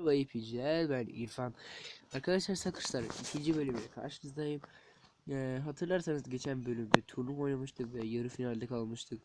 Merhaba İpiciler, ben İrfan. Arkadaşlar Sakışlar ikinci bölümüyle karşınızdayım. Ee, hatırlarsanız geçen bölümde turnuva oynamıştık ve yarı finalde kalmıştık.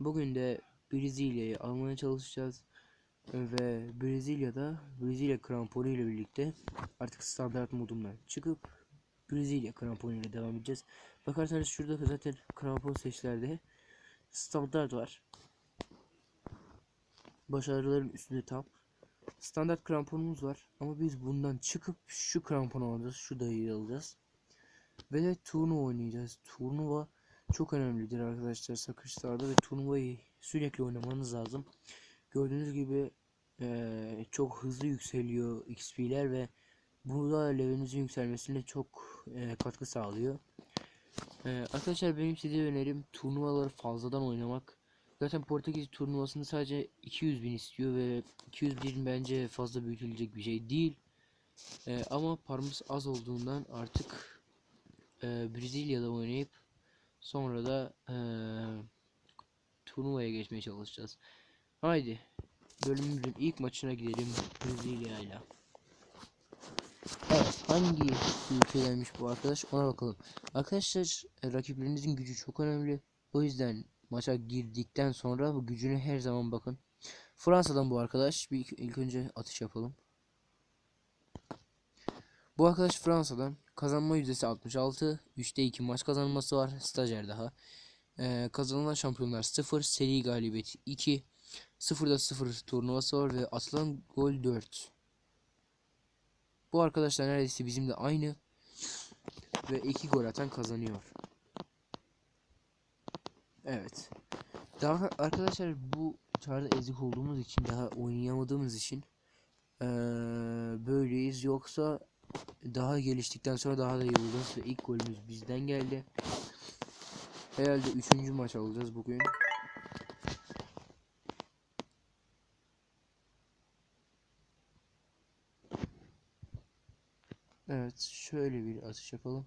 Bugün de Brezilya'yı almaya çalışacağız. Ve Brezilya'da Brezilya kramponu ile birlikte artık standart modumdan çıkıp Brezilya kramponu ile devam edeceğiz. Bakarsanız şurada zaten krampon seçilerde standart var. Başarıların üstünde tam. Standart kramponumuz var ama biz bundan çıkıp şu kramponu alacağız. Şu dayıyı alacağız. Ve de turnuva oynayacağız. Turnuva çok önemlidir arkadaşlar Sakışlar'da ve turnuvayı sürekli oynamanız lazım. Gördüğünüz gibi eee, çok hızlı yükseliyor XP'ler ve bu da levelinizin yükselmesine çok eee, katkı sağlıyor. Eee, arkadaşlar benim size önerim turnuvaları fazladan oynamak. Zaten Portekiz turnuvasında sadece 200 bin istiyor ve 200 bin bence fazla büyütülecek bir şey değil. Ee, ama paramız az olduğundan artık e, Brezilya'da oynayıp sonra da e, turnuvaya geçmeye çalışacağız. Haydi bölümümüzün ilk maçına gidelim Brezilya ile. Evet hangi ülkedenmiş bu arkadaş ona bakalım. Arkadaşlar e, rakiplerinizin gücü çok önemli. O yüzden maça girdikten sonra gücüne her zaman bakın. Fransa'dan bu arkadaş. Bir ilk, önce atış yapalım. Bu arkadaş Fransa'dan. Kazanma yüzdesi 66. 3'te 2 maç kazanması var. Stajyer daha. Ee, kazanılan şampiyonlar 0. Seri galibiyeti 2. 0'da 0 turnuvası var ve atılan gol 4. Bu arkadaşlar neredeyse bizimle aynı. Ve 2 gol atan kazanıyor. Evet. Daha arkadaşlar bu çağrıda ezik olduğumuz için daha oynayamadığımız için eee, böyleyiz. Yoksa daha geliştikten sonra daha da iyi olacağız ve ilk golümüz bizden geldi. Herhalde üçüncü maç alacağız bugün. Evet şöyle bir atış yapalım.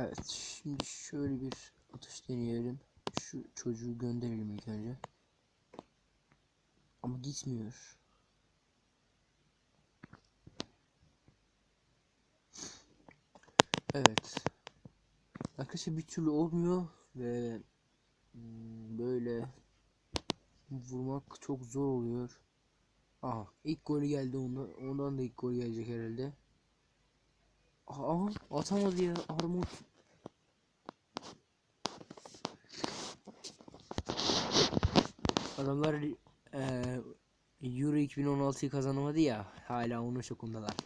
Evet, şimdi şöyle bir atış deneyelim. Şu çocuğu gönderelim ilk önce. Ama gitmiyor. Evet. Arkadaşlar bir türlü olmuyor ve hmm, böyle vurmak çok zor oluyor. Aha ilk golü geldi ondan, ondan da ilk gol gelecek herhalde. Aa atamadı ya armut. Adamlar eee Euro 2016'yı kazanamadı ya hala onun şokundalar.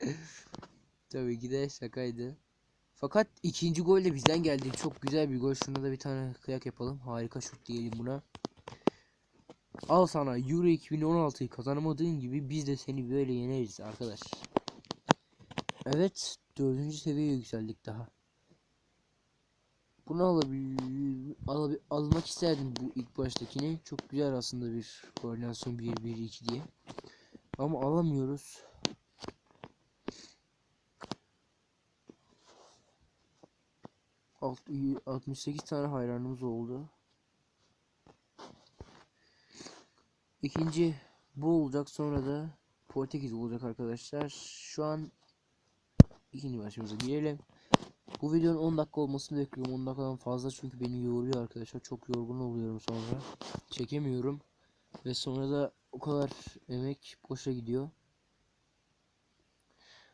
Tabii ki de şakaydı. Fakat ikinci gol de bizden geldi. Çok güzel bir gol. Şuna da bir tane kıyak yapalım. Harika şut diyelim buna. Al sana Euro 2016'yı kazanamadığın gibi biz de seni böyle yeneriz arkadaş. Evet, dördüncü seviyeye yükseldik daha. Bunu alabil, alabil, almak isterdim bu ilk baştakini. Çok güzel aslında bir koordinasyon 1-1-2 diye. Ama alamıyoruz. Alt, 68 tane hayranımız oldu. İkinci bu olacak sonra da Portekiz olacak arkadaşlar. Şu an ikinci başımıza girelim. Bu videonun 10 dakika olmasını bekliyorum. 10 dakikadan fazla çünkü beni yoruyor arkadaşlar. Çok yorgun oluyorum sonra. Çekemiyorum. Ve sonra da o kadar emek boşa gidiyor.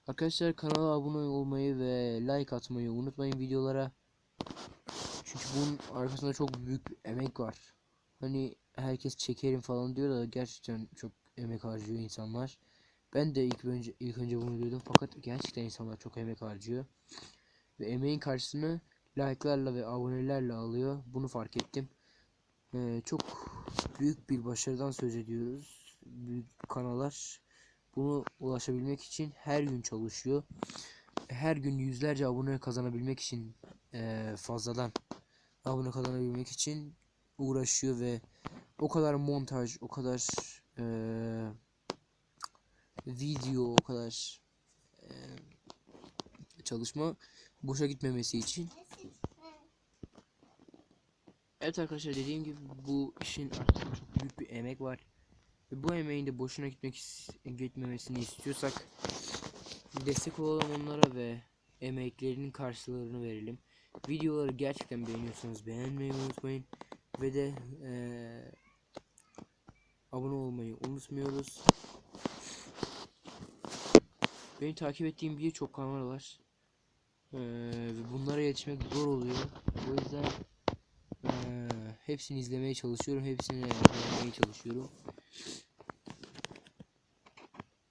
Arkadaşlar kanala abone olmayı ve like atmayı unutmayın videolara. Çünkü bunun arkasında çok büyük emek var. Hani herkes çekerim falan diyor da gerçekten çok emek harcıyor insanlar. Ben de ilk önce ilk önce bunu diyordum fakat gerçekten insanlar çok emek harcıyor. Ve emeğin karşısını like'larla ve abonelerle alıyor. Bunu fark ettim. Ee, çok büyük bir başarıdan söz ediyoruz. Büyük kanallar bunu ulaşabilmek için her gün çalışıyor. Her gün yüzlerce abone kazanabilmek için e, fazladan abone kazanabilmek için uğraşıyor ve o kadar montaj, o kadar e, video, o kadar e, çalışma boşa gitmemesi için Evet arkadaşlar dediğim gibi bu işin arkasında çok büyük bir emek var. Ve bu emeğin de boşuna gitmek gitmemesini istiyorsak destek olalım onlara ve emeklerinin karşılığını verelim. Videoları gerçekten beğeniyorsanız beğenmeyi unutmayın. Ve de eee, abone olmayı unutmuyoruz. Beni takip ettiğim birçok kanal var. Ve bunlara yetişmek zor oluyor. O yüzden eee, hepsini izlemeye çalışıyorum. Hepsini beğenmeye çalışıyorum.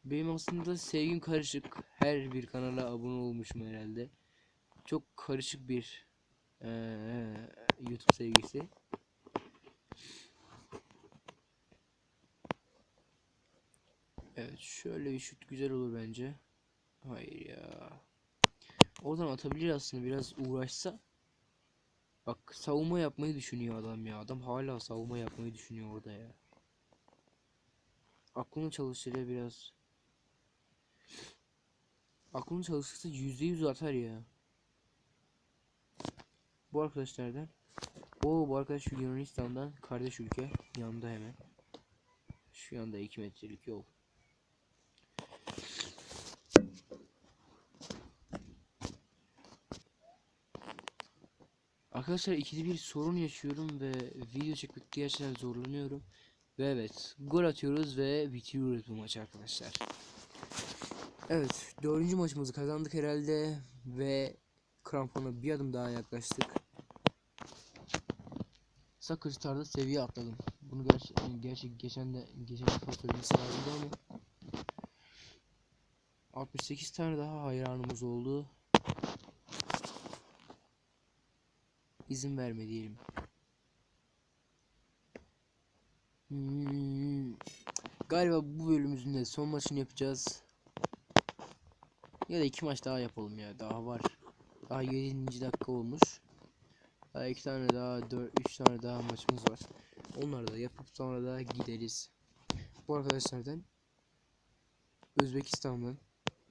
Benim aslında sevgim karışık. Her bir kanala abone olmuşum herhalde. Çok karışık bir eee, YouTube sevgisi. Evet şöyle bir şut güzel olur bence. Hayır ya. Oradan atabilir aslında biraz uğraşsa. Bak savunma yapmayı düşünüyor adam ya. Adam hala savunma yapmayı düşünüyor orada ya. Aklını çalıştırıyor biraz. Aklını çalıştırsa yüzde yüz atar ya. Bu arkadaşlardan. O bu arkadaş Yunanistan'dan kardeş ülke. Yanında hemen. Şu yanda 2 metrelik yol. Arkadaşlar ikide bir sorun yaşıyorum ve video çekmekte gerçekten zorlanıyorum. Ve evet gol atıyoruz ve bitiriyoruz bu maçı arkadaşlar. Evet dördüncü maçımızı kazandık herhalde ve krampona bir adım daha yaklaştık. Soccer Star'da seviye atladım. Bunu gerçi, gerçi geçen de geçen defa söylemesi lazımdı ama 68 tane daha hayranımız oldu. İzin verme diyelim. Hmm. Galiba bu bölümümüzün de son maçını yapacağız. Ya da iki maç daha yapalım ya. Daha var. Daha 7. dakika olmuş. Daha iki tane daha, dört, üç tane daha maçımız var. Onları da yapıp sonra da gideriz. Bu arkadaşlardan Özbekistan'dan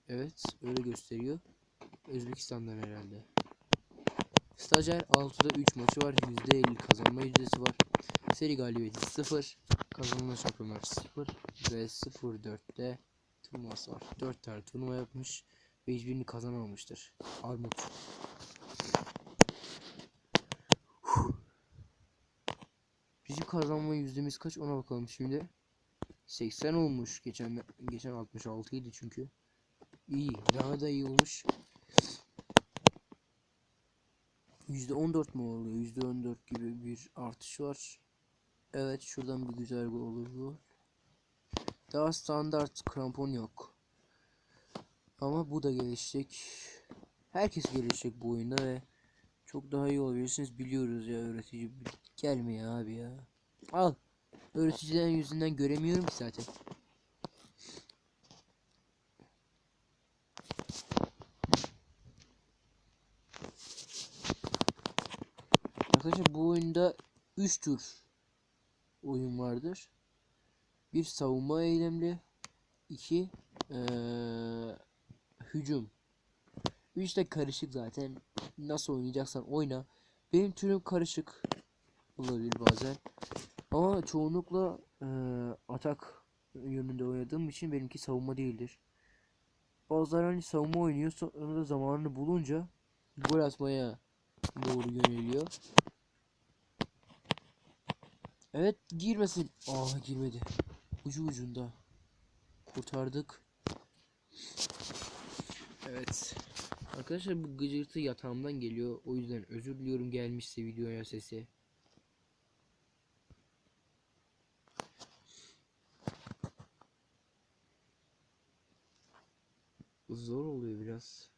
Evet öyle gösteriyor. Özbekistan'dan herhalde. Stajyer 6'da 3 maçı var. %50 kazanma yüzdesi var. Seri galibiyeti 0. Kazanılan şampiyonlar 0. Ve 0-4'te turnuvası var. 4 tane turnuva yapmış. Ve hiçbirini kazanamamıştır. Armut. Bizim kazanma yüzdemiz kaç ona bakalım şimdi. 80 olmuş. Geçen geçen 66 idi çünkü. İyi. Daha da iyi olmuş. %14 mu oluyor? %14 gibi bir artış var. Evet şuradan bir güzel gol olur bu. Daha standart krampon yok. Ama bu da gelişecek. Herkes gelişecek bu oyunda ve çok daha iyi olabilirsiniz biliyoruz ya öğretici. Gelme ya abi ya. Al. Öğreticiden yüzünden göremiyorum ki zaten. Arkadaşlar bu oyunda 3 tür oyun vardır. Bir savunma eylemli, iki ee, hücum. Üç de karışık zaten. Nasıl oynayacaksan oyna. Benim türüm karışık olabilir bazen. Ama çoğunlukla ee, atak yönünde oynadığım için benimki savunma değildir. Bazıları hani savunma oynuyor sonra da zamanını bulunca gol atmaya doğru yöneliyor. Evet girmesin. Aa girmedi. Ucu ucunda. Kurtardık. Evet. Arkadaşlar bu gıcırtı yatağımdan geliyor. O yüzden özür diliyorum gelmişse videoya sesi. Zor oluyor biraz.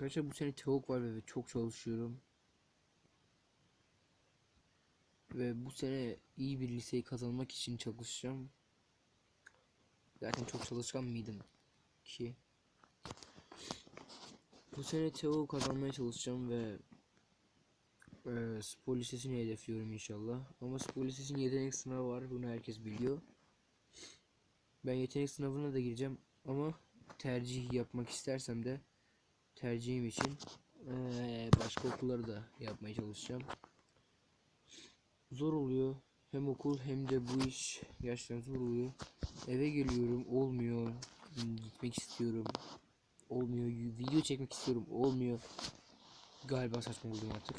Arkadaşlar bu sene tavuk var ve çok çalışıyorum. Ve bu sene iyi bir liseyi kazanmak için çalışacağım. Zaten çok çalışkan mıydım ki? Bu sene TEO kazanmaya çalışacağım ve e, spor lisesini hedefliyorum inşallah. Ama spor lisesinin yetenek sınavı var. Bunu herkes biliyor. Ben yetenek sınavına da gireceğim ama tercih yapmak istersem de tercihim için e, başka okulları da yapmaya çalışacağım. Zor oluyor. Hem okul hem de bu iş gerçekten zor oluyor. Eve geliyorum olmuyor. Gitmek istiyorum. Olmuyor. Video çekmek istiyorum. Olmuyor. Galiba saçmaladım artık.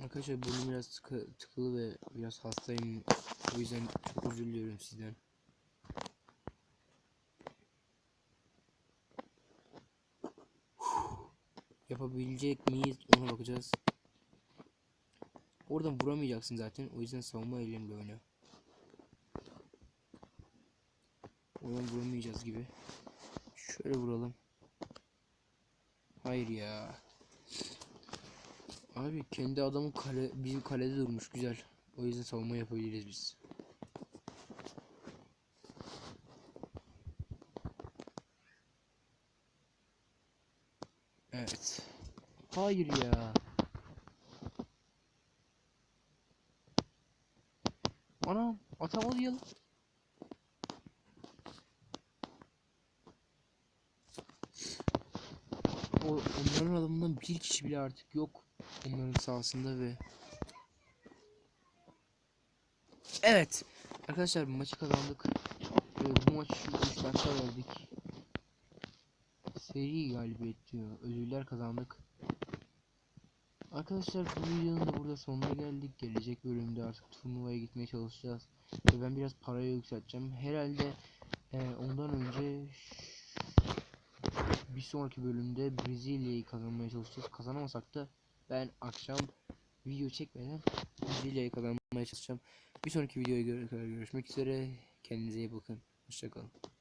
Arkadaşlar burnum biraz tıka, tıkılı ve biraz hastayım. O yüzden çok özür diliyorum sizden. Yapabilecek miyiz ona bakacağız. Oradan vuramayacaksın zaten. O yüzden savunma elimle oyna. Oradan vuramayacağız gibi. Şöyle vuralım. Hayır ya. Abi kendi adamın kale bizim kalede durmuş güzel. O yüzden savunma yapabiliriz biz. Evet. Hayır ya. Anam atamadı lan. O onların adamından bir kişi bile artık yok. Onların sahasında ve Evet. Arkadaşlar maçı kazandık. Ee, bu maçı şu 3 dakika verdik. Seri galibiyet diyor. Ödüller kazandık. Arkadaşlar bu videonun da burada sonuna geldik. Gelecek bölümde artık turnuvaya gitmeye çalışacağız. Ve ben biraz parayı yükselteceğim. Herhalde e, ondan önce bir sonraki bölümde Brezilya'yı kazanmaya çalışacağız. Kazanamasak da ben akşam video çekmeden Brezilya'yı kazanmaya çalışacağım. Bir sonraki videoya göre görüşmek üzere. Kendinize iyi bakın. Hoşçakalın.